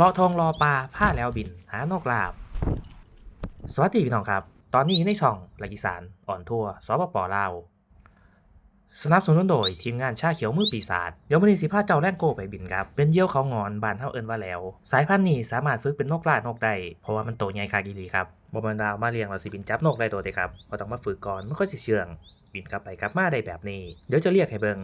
รอทองรอปลาผ้าแล้วบิน หานกลาบ สวัสดีพี่น้องครับ ตอนนี้ในช่องละอีสานอ่อนทั่วสปปลาวสนับสนุนโดยทีมงานชาเขียวมือปีศาจเดี๋ยวมื้อนี้สิพาเจ้าแรงโก้ไปบินครับ เป็นเยี่ยวเขางอนบานเฮาเอินว่าแล้ว สายพันธุ์นี้สามารถฝึกเป็นนกล่านกได้เพราะว่ามันโตใหญ่คากิลีครับบ่แม่นดาวมาเลี้ยงแล้วสิบินจับนกได้โดดเด้ครับบ่ต้องมาฝึกก่อนมันค่อยสิเชื่องบินกลับไปกลับมาได้แบบนี้ เดี๋ยวจะเรียกให้เบิง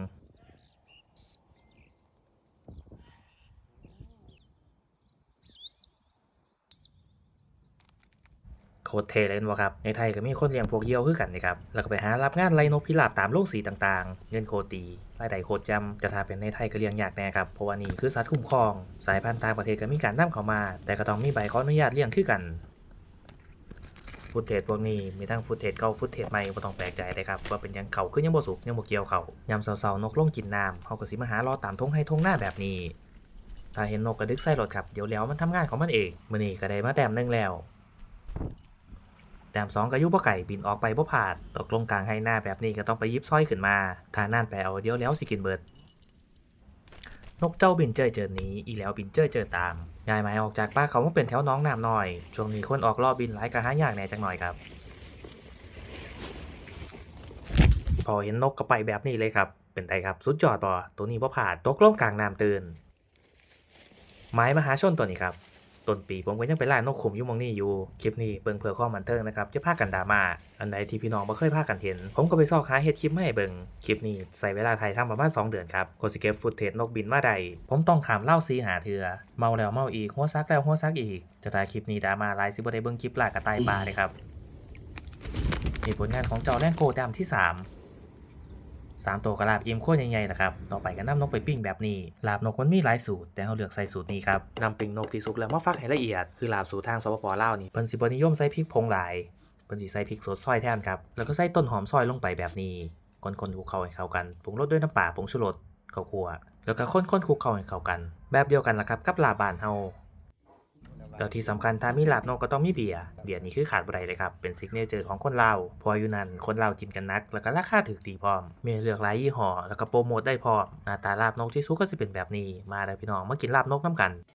โคตรเทเลยบ่ครับ ในไทยก็มีคนเลี้ยงพวกเยี่ยวคือกันนี่ครับ แล้วก็ไปหารับงานไล่นกพิราบตามโรงสีต่างๆ เงินโคตีรายได้โคตรจำแต่ถ้าเป็นในไทยก็เลี้ยงยากแน่ครับ เพราะว่านี่คือสัตว์คุ้มครอง สายพันธุ์ต่างประเทศก็มีการนำเข้ามา แต่ก็ต้องมีใบขออนุญาตเลี้ยงคือกันฟุตเทจพวกนี้มีทั้งฟุตเทจเก่าฟุตเทจใหม่บ่ต้องแปลกใจเลยครับว่าเป็นยังเขาคือยังบ่สุกยังบ่เกี่ยวเขายามเช้าๆนกล่งกินน้ำเฮาก็สิมาหารอตามทงให้ทงหน้าแบบนี้ ถ้าเห็นนกกระดึกใส่รถครับเดี๋ยวแล้วมันทำงานของมันเองมื้อนี้ก็ได้มาแต้มนึงแล้ว แต้มสองก็ยุบ่ไก่บินออกไปบ่ผาดตกลงกลางให้หน้าแบบนี้ก็ต้องไปยิบสร้อยขึ้นมาถ้านั่นไปเอาเดียวแล้วสิกินเบิด นกเจ้าบินเจอเจอหนี้อีแล้วบินเจอเจอตามยายหมายออกจากป้าเขามาเป็นแถวน้องน้ำหน่อย ช่วงนี้คนออกรอบบินหลายกระหายากแหน่จังหน่อยครับ พอเห็นนกก็ไปแบบนี้เลยครับ เป็นไงครับ สุดยอดบ่ตัวนี้บ่ผาดตกลงกลางน้ำตื่นไม้มหาชนตัวนี้ครับ ต้นปีผมก็ยังไปล่านกขุมอยู่มองนี่อยู่ คลิปนี้เบิ่งเพื่อความบันเทิงนะครับจะพากันดราม่าอันใดที่พี่น้องบ่เคยพากันเห็น ผมก็ไปซอกหาเฮ็ดคลิปมาให้เบิ่งคลิปนี้ใส่เวลาถ่ายทำประมาณ2เดือนครับกดสิเก็บฟุตเทจนกบินมาได้ผมต้องขามเล่าซีหาเถือเมาแล้วเมาอีกหัวซักแล้วหัวซักอีกจะถ่ายคลิปนี้ดราม่าหลายสิบ่ได้เบิ่งคลิปลากกระต่ายปลาเลยครับนี่ผลงานของเจ้าแรงโกดามที่ 3 สามตัวกระลาบอิ่มโคตรใหญ่ๆนะครับ ต่อไปก็นำนกไปปิ้งแบบนี้ ลาบนกมันมีหลายสูตร แต่เราเลือกใส่สูตรนี้ครับนำปิ้งนกที่สุกแล้วมาฟักให้ละเอียด คือลาบสูตรทางสปปลาวนี่เพิ่นสิบ่นิยมใส่พริกผงหลายเพิ่นสิใส่พริกสดซอยแทนครับ แล้วก็ใส่ต้นหอมซอยลงไปแบบนี้คนๆคลุกเข้าให้เข้ากัน ปรุงรสด้วยน้ำปลา ผงชูรสข้าวคั่ว แล้วก็คนๆคลุกเข้าให้เข้ากัน แบบเดียวกันล่ะครับ กับลาบบ้านเฮา แล้วที่สำคัญถ้ามีลาบนกก็ต้องมีเบียร์เบียร์นี่คือขาดบ่ได้เลยครับเป็นซิกเนเจอร์ของคนลาวพออยู่นั่นคนลาวกินกันนัก แล้วก็ราคาถูกตีพร้อมมีเลือกหลายยี่ห้อแล้วก็โปรโมทได้พร้อมหน้าตาลาบนกที่ซุกก็สิเป็นแบบนี้มาเลยพี่น้องมากินลาบนกน้ำกัน